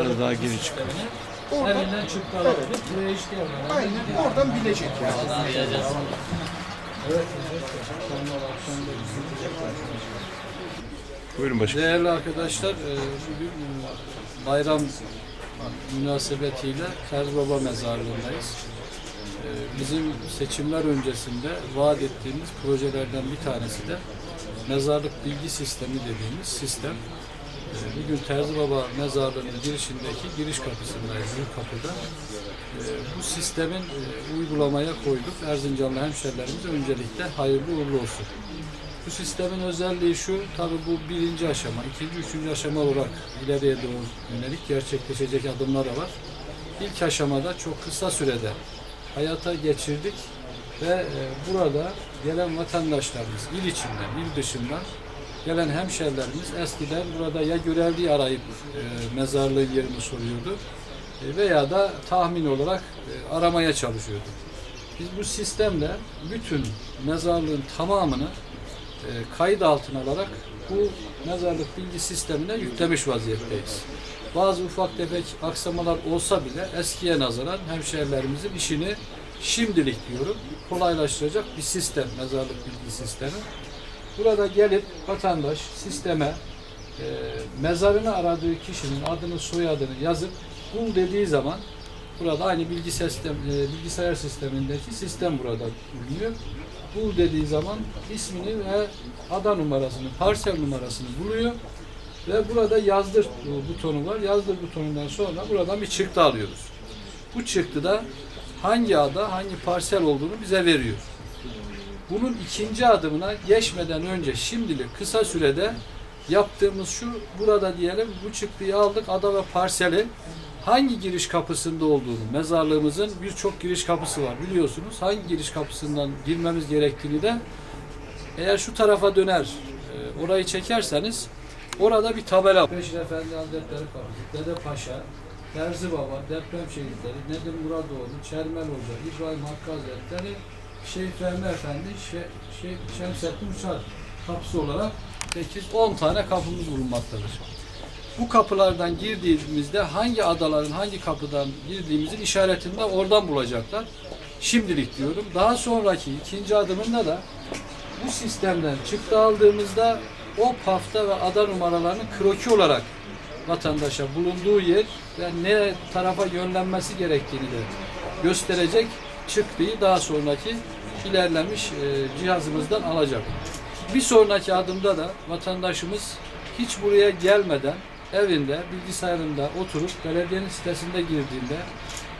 Biraz daha geri çıkıyor. Oradan, Evinden çıktı alabilir. Buraya hiç gelmedi. aynen oradan bilecek yani. Evet. Akşamlar akşamda Buyurun başkanım. Değerli arkadaşlar, e, bugün e, bayram münasebetiyle Terzi Baba mezarlığındayız. E, Bizim seçimler öncesinde vaat ettiğimiz projelerden bir tanesi de mezarlık bilgi sistemi dediğimiz sistem. Bugün Terzi Baba mezarlığının girişindeki giriş kapısındayız, büyük kapıda. E, Bu sistemin e, uygulamaya koyduk. Erzincanlı hemşerilerimize öncelikle hayırlı uğurlu olsun. Bu sistemin özelliği şu, tabi bu birinci aşama, ikinci, üçüncü aşama olarak ileriye doğru yönelik gerçekleşecek adımlar var. İlk aşamada çok kısa sürede hayata geçirdik ve e, burada gelen vatandaşlarımız il içinden, il dışından gelen hemşerilerimiz eskiden burada ya görevli arayıp e, mezarlığın yerini soruyordu e, veya da tahmin olarak e, aramaya çalışıyordu. Biz bu sistemle bütün mezarlığın tamamını e, kayıt altına alarak bu mezarlık bilgi sistemine yüklemiş vaziyetteyiz. Bazı ufak tefek aksamalar olsa bile eskiye nazaran hemşehrilerimizin işini şimdilik diyorum kolaylaştıracak bir sistem, mezarlık bilgi sistemi. Burada gelip vatandaş sisteme e, mezarını aradığı kişinin adını soyadını yazıp bul dediği zaman burada aynı bilgi sistem, e, bilgisayar sistemindeki sistem burada bulunuyor. Bul dediği zaman ismini ve ada numarasını, parsel numarasını buluyor ve burada yazdır butonu var. Yazdır butonundan sonra buradan bir çıktı alıyoruz. Bu çıktıda hangi ada, hangi parsel olduğunu bize veriyor. Bunun ikinci adımına geçmeden önce şimdilik kısa sürede yaptığımız şu, burada diyelim bu çıktıyı aldık ada ve parseli hangi giriş kapısında olduğunu, mezarlığımızın birçok giriş kapısı var biliyorsunuz. Hangi giriş kapısından girmemiz gerektiğini de eğer şu tarafa döner, e, orayı çekerseniz orada bir tabela. Beşir Efendi Hazretleri Kapısı, Dede Paşa, Terzi Baba, Deprem Şehitleri, Nedim Muradoğlu, Çermel Hoca, İbrahim Hakkı Hazretleri, Şeyh Fehmi Efendi, Şeyh Şemsettin Uçar kapısı olarak 8-10 tane kapımız bulunmaktadır. Bu kapılardan girdiğimizde hangi adaların hangi kapıdan girdiğimizin işaretini de oradan bulacaklar. Şimdilik diyorum. Daha sonraki ikinci adımında da bu sistemden çıktı aldığımızda o pafta ve ada numaralarını kroki olarak vatandaşa bulunduğu yer ve ne tarafa yönlenmesi gerektiğini de gösterecek çıktıyı daha sonraki ilerlemiş e, cihazımızdan alacak. Bir sonraki adımda da vatandaşımız hiç buraya gelmeden evinde, bilgisayarında oturup belediyenin sitesinde girdiğinde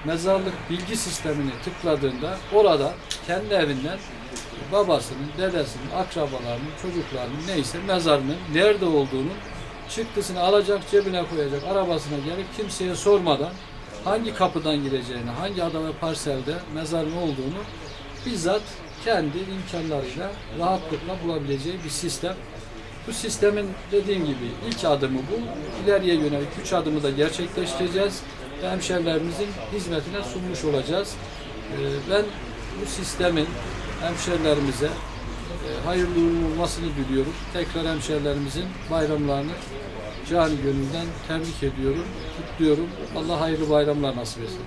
mezarlık bilgi sistemini tıkladığında orada kendi evinden babasının, dedesinin, akrabalarının, çocuklarının neyse mezarının nerede olduğunu çıktısını alacak, cebine koyacak, arabasına gelip kimseye sormadan hangi kapıdan gireceğini, hangi ada ve parselde mezarın olduğunu bizzat kendi imkanlarıyla rahatlıkla bulabileceği bir sistem. Bu sistemin dediğim gibi ilk adımı bu. İleriye yönelik üç adımı da gerçekleştireceğiz hemşerilerimizin hizmetine sunmuş olacağız. Ee, Ben bu sistemin hemşerilerimize e, hayırlı olmasını diliyorum. Tekrar hemşerilerimizin bayramlarını cani gönülden tebrik ediyorum, kutluyorum. Allah hayırlı bayramlar nasip etsin.